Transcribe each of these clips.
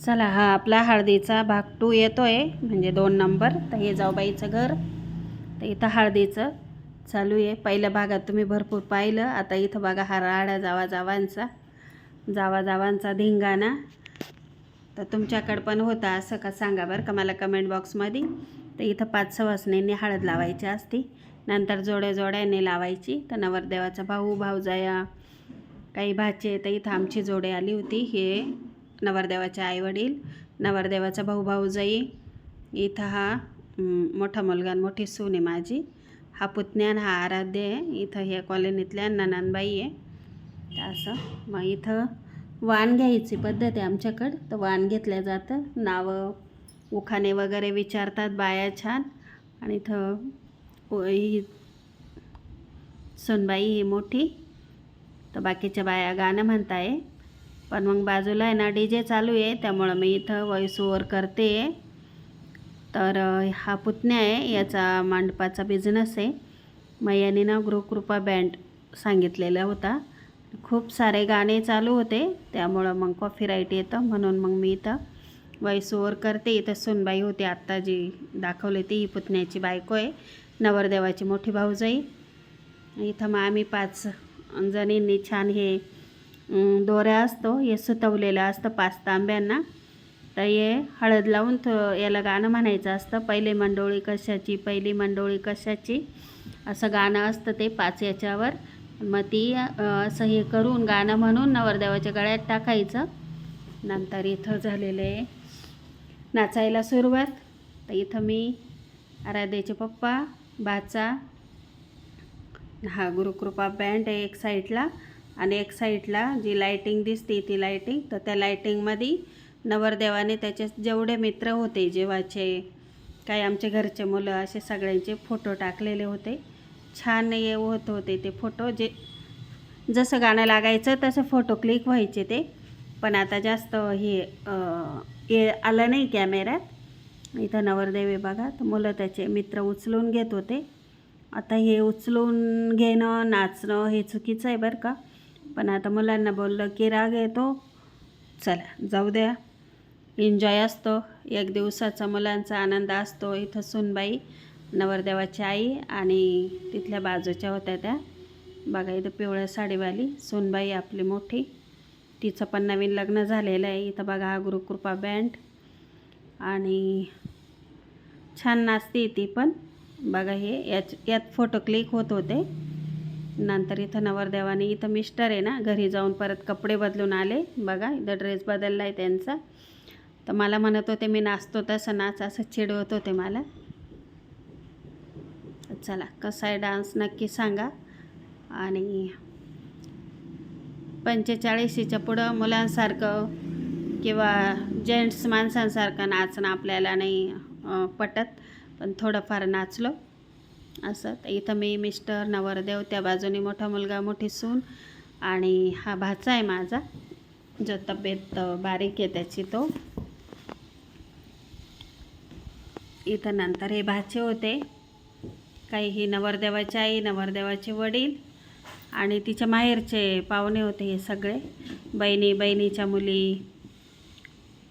चला हा आपला हळदीचा भाग टू येतो आहे म्हणजे दोन नंबर तर हे जाऊबाईचं घर. तर इथं हळदीचं चालू आहे. पहिल्या भागात तुम्ही भरपूर पाहिलं. आता इथं बघा हा राडा जावा जावांचा. जावा जावांचा धिंगाणा. तर तुमच्याकडं पण होता असं का सांगा बरं का मला कमेंट बॉक्समध्ये तर इथं पाच सवासणींनी हळद लावायची असती. नंतर जोड्या जोड्याने लावायची. तर नवरदेवाचा भाऊ भाऊजाया काही भाचे. तर इथं आमची जोडे आली होती. हे नवरदेवाचे आईवडील नवरदेवाचा भाऊ भाऊजाई इथं हा मोठा मुलगा आणि मोठी सून आहे माझी. हा पुतण्यान हा आराध्य आहे. इथं ह्या कॉलनीतल्या ननानबाई आहे. असं मग इथं वाण घ्यायची पद्धत आहे आमच्याकडं. तर वाण घेतलं जातं. नावं उखाणे वगैरे विचारतात बाया छान. आणि इथं ही सोनबाई ही मोठी. तर बाकीच्या बाया गाणं म्हणताय. पण मग बाजूला आहे ना डी जे चालू आहे त्यामुळं मी इथं व्हॉइस ओवर करते. तर हा पुतण्या आहे याचा मांडपाचा बिझनेस आहे. मग यांनी ना गृहकृपा बँड सांगितलेला होता. खूप सारे गाणे चालू होते त्यामुळं मग कॉफी राईट येतं म्हणून मग मी इथं व्हॉइस ओवर करते. इथं सुनबाई होती आत्ता जी दाखवली ती ही पुतण्याची बायको आहे. नवरदेवाची मोठी भाऊजाई. इथं मग आम्ही पाच जणींनी छान हे दोऱ्या असतो हे सुतवलेलं असतं पाच तांब्यांना. तर हे हळद लावून थ याला गाणं म्हणायचं असतं पहिले मंडोळी कशाची पहिली मंडोळी कशाची. असं गाणं असतं ते पाच याच्यावर. मग ती असं हे करून गाणं म्हणून नवरदेवाच्या गळ्यात टाकायचं. नंतर इथं झालेलं आहे नाचायला सुरुवात. तर इथं मी आराध्याचे पप्पा बाचा हा गुरुकृपा बँड आहे एक साईडला आणि एक साईडला जी लाईटिंग दिसते ती लाईटिंग तर त्या लाईटिंगमध्ये नवरदेवाने त्याचे जेवढे मित्र होते जेव्हाचे काही आमचे घरचे मुलं असे सगळ्यांचे फोटो टाकलेले होते. छान हे होत होते ते फोटो जे जसं गाणं लागायचं तसं फोटो क्लिक व्हायचे ते. पण आता जास्त हे ये हे आलं नाही कॅमेऱ्यात इथं नवरदेव विभागात बघा तर मुलं त्याचे मित्र उचलून घेत होते. आता हे उचलून घेणं नाचणं हे चुकीचं आहे बरं का. पण आता मुलांना बोललं की राग येतो. चला जाऊ द्या. एन्जॉय असतो. एक दिवसाचा मुलांचा आनंद असतो. इथं सुनबाई नवरदेवाची आई आणि तिथल्या बाजूच्या होत्या त्या. बघा इथं पिवळ्या साडीवाली सुनबाई आपली मोठी. तिचं पण नवीन लग्न झालेलं आहे. इथं बघा हा गुरुकृपा बँड. आणि छान नाचते ती पण. बघा हे याच यात फोटो क्लिक होत होते. नंतर इथं नवरदेवाने इथं मिस्टर आहे ना घरी जाऊन परत कपडे बदलून आले. बघा इथं ड्रेस बदलला आहे त्यांचा. तर मला म्हणत होते मी नाचतो तसं नाच असं चिडवत होते मला. चला कसा आहे डान्स नक्की सांगा. आणि पंचेचाळीशीच्या पुढं मुलांसारखं किंवा जेंट्स माणसांसारखं नाचणं आपल्याला नाही पटत. पण थोडंफार नाचलो. असं. तर इथं मी मिस्टर नवरदेव त्या बाजूने मोठा मुलगा मोठी सून आणि हा भाचा आहे माझा. जो तब्येत बारीक आहे त्याची तो. इथं नंतर हे भाचे होते. काही ही नवरदेवाची आई नवरदेवाचे वडील आणि तिच्या माहेरचे पाहुणे होते हे सगळे. बहिणी बहिणीच्या मुली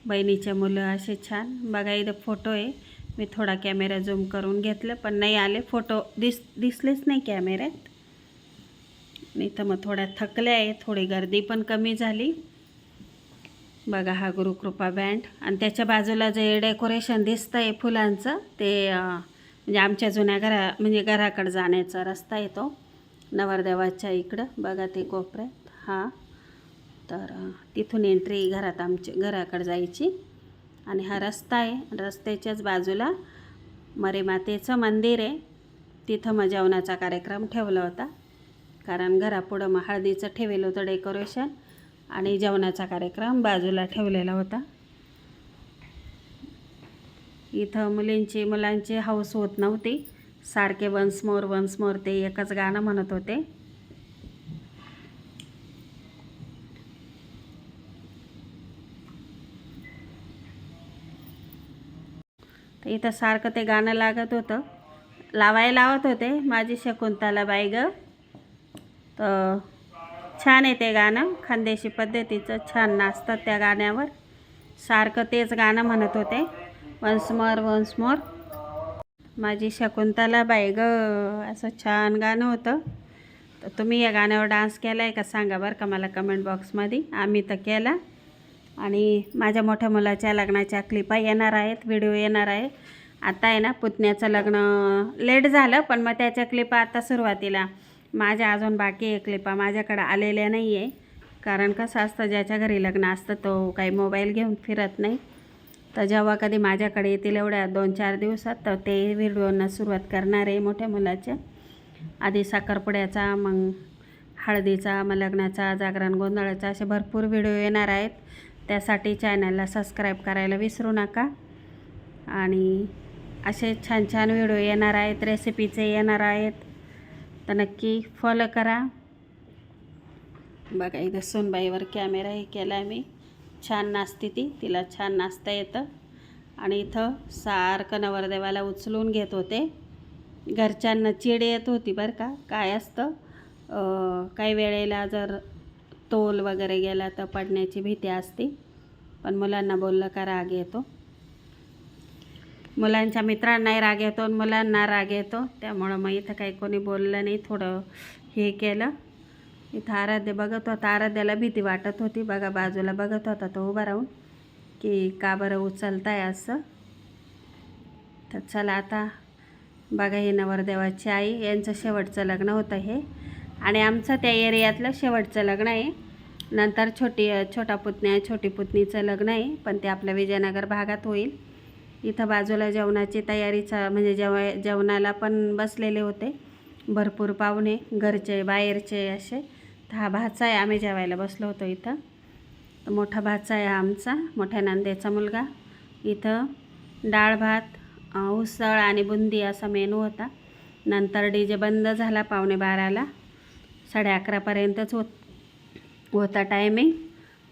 बहिणीच्या मुलं असे छान. बघा इथं फोटो आहे. मी थोडा कॅमेरा झूम करून घेतलं पण नाही आले. फोटो दिस दिसलेच नाही कॅमेऱ्यात. नाही तर मग थोड्या थकल्या आहे थोडी गर्दी पण कमी झाली. बघा हा गुरुकृपा बँड. आणि त्याच्या बाजूला जे डेकोरेशन दिसतं आहे फुलांचं ते म्हणजे आमच्या जुन्या घरा म्हणजे घराकडं जाण्याचा रस्ता येतो नवरदेवाच्या इकडं. बघा ते कोपऱ्यात. हा. तर तिथून एंट्री घरात आमच्या घराकडे जायची. आणि हा रस्ता आहे. रस्त्याच्याच बाजूला मरेमातेचं मंदिर आहे. तिथं मग जेवणाचा कार्यक्रम ठेवला होता. कारण घरापुढं मग हळदीचं ठेवलं होतं डेकोरेशन आणि जेवणाचा कार्यक्रम बाजूला ठेवलेला होता. इथं मुलींची मुलांची हौस होत नव्हती. सारखे वन्स मोर वन्स मोर ते एकच गाणं म्हणत होते. तर इथं सारखं ते गाणं लागत होतं. लावायला लावत होते माझी शकुंतला बाई ग. तर छान आहे ते गाणं खानदेशी पद्धतीचं छान नाचतात त्या गाण्यावर. सारखं तेच गाणं म्हणत होते. वन्स मोर वन्स मोर माझी शकुंतला बाई ग असं छान गाणं होतं. तर तुम्ही या गाण्यावर डान्स केला आहे का सांगा बरं का मला कमेंट बॉक्समध्ये आम्ही तर केला. आणि माझ्या मोठ्या मुलाच्या लग्नाच्या क्लिपा येणार आहेत व्हिडिओ येणार आहे. आता आहे ना पुतण्याचं लग्न लेट झालं पण मग त्याच्या क्लिपा आता सुरुवातीला. माझ्या अजून बाकी आहे क्लिपा माझ्याकडं आलेल्या नाही आहे कारण कसं असतं ज्याच्या घरी लग्न असतं तो काही मोबाईल घेऊन फिरत नाही. तर जेव्हा कधी माझ्याकडे येतील एवढ्या दोन चार दिवसात तर ते व्हिडिओना सुरुवात करणार आहे मोठ्या मुलाच्या आधी साखरपुड्याचा मग हळदीचा मग लग्नाचा जागरण गोंधळाचा असे भरपूर व्हिडिओ येणार आहेत. त्यासाठी चॅनलला सबस्क्राईब करायला विसरू नका. आणि असे छान छान व्हिडिओ येणार आहेत रेसिपीचे येणार आहेत. तर नक्की फॉलो करा. बघा इथं सोनबाईवर कॅमेरा हे केला आहे मी. छान नाचते ती तिला छान नाचता येतं. आणि इथं सारखं नवरदेवाला उचलून घेत होते. घरच्यांना चिड येत होती बरं का. काय असतं? काही वेळेला जर तोल वगैरे गेला तर पडण्याची भीती असते. पण मुलांना बोललं का राग येतो. मुलांच्या मित्रांनाही राग येतो आणि मुलांना राग येतो. त्यामुळं मग इथं काही कोणी बोललं नाही. थोडं हे केलं. इथं आराध्य बघत होता. आराध्याला भीती वाटत होती. बघा बाजूला बघत होता तो उभा राहून. की का बरं उचलताय असं. तर चला आता बघा हे नवरदेवाची आई. यांचं शेवटचं लग्न होतं हे. आणि आमचं त्या एरियातलं शेवटचं लग्न आहे. नंतर छोटी छोटा पुतण्या छोटी पुतणीचं लग्न आहे पण ते आपल्या विजयनगर भागात होईल. इथं बाजूला जेवणाची तयारीचा म्हणजे जेव जेवणाला पण बसलेले होते. भरपूर पाहुणे घरचे बाहेरचे असे. तर हा भाचा आहे आम्ही जेवायला बसलो होतो इथं. तर मोठा भाचा आहे आमचा मोठ्या नंदेचा मुलगा. इथं डाळ भात उसळ आणि बुंदी असा मेनू होता. नंतर डी जे बंद झाला पावणे बाराला. साडे अकरापर्यंतच होत होता टायमिंग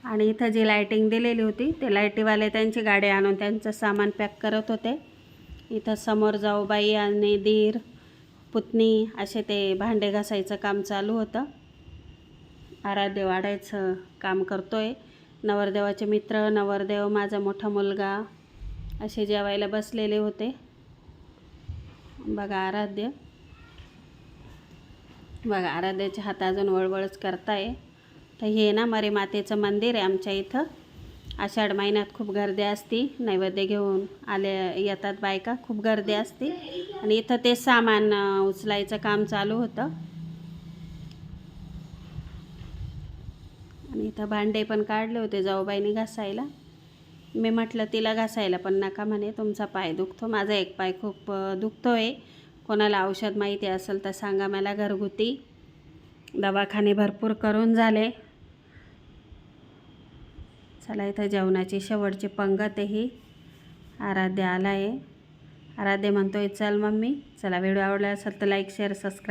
आणि इथं जी लायटिंग दिलेली होती ते लाईटीवाले त्यांची गाडी आणून त्यांचं सामान पॅक करत होते. इथं समोर जाऊबाई आणि दीर पुतणी असे ते भांडे घासायचं काम चालू होतं. आराध्य वाढायचं काम करतो आहे नवरदेवाचे मित्र नवरदेव माझा मोठा मुलगा असे जेवायला बसलेले होते. बघा आराध्य. बघा आराध्याचे हात अजून वळवळच करताय. तर हे ना मरे मातेचं मंदिर आहे आमच्या इथं. आषाढ महिन्यात खूप गर्दी असती. नैवेद्य घेऊन आले येतात बायका. खूप गर्दी असते. आणि इथं ते सामान उचलायचं काम चालू होतं. आणि इथं भांडे पण काढले होते जाऊबाईने घासायला. मी म्हटलं तिला घासायला पण नका म्हणे. तुमचा पाय दुखतो. माझा एक पाय खूप दुखतो आहे कोणाला औषध माहिती असेल तर सांगा मला घरगुती. दवाखाने भरपूर करून झाले. चला इथं जेवणाची शेवटची पंगत आहे ही. आराध्य आला आहे आराध्य म्हणतोय चल मम्मी चला व्हिडिओ आवडला असेल तर लाईक शेअर सबस्क्राईब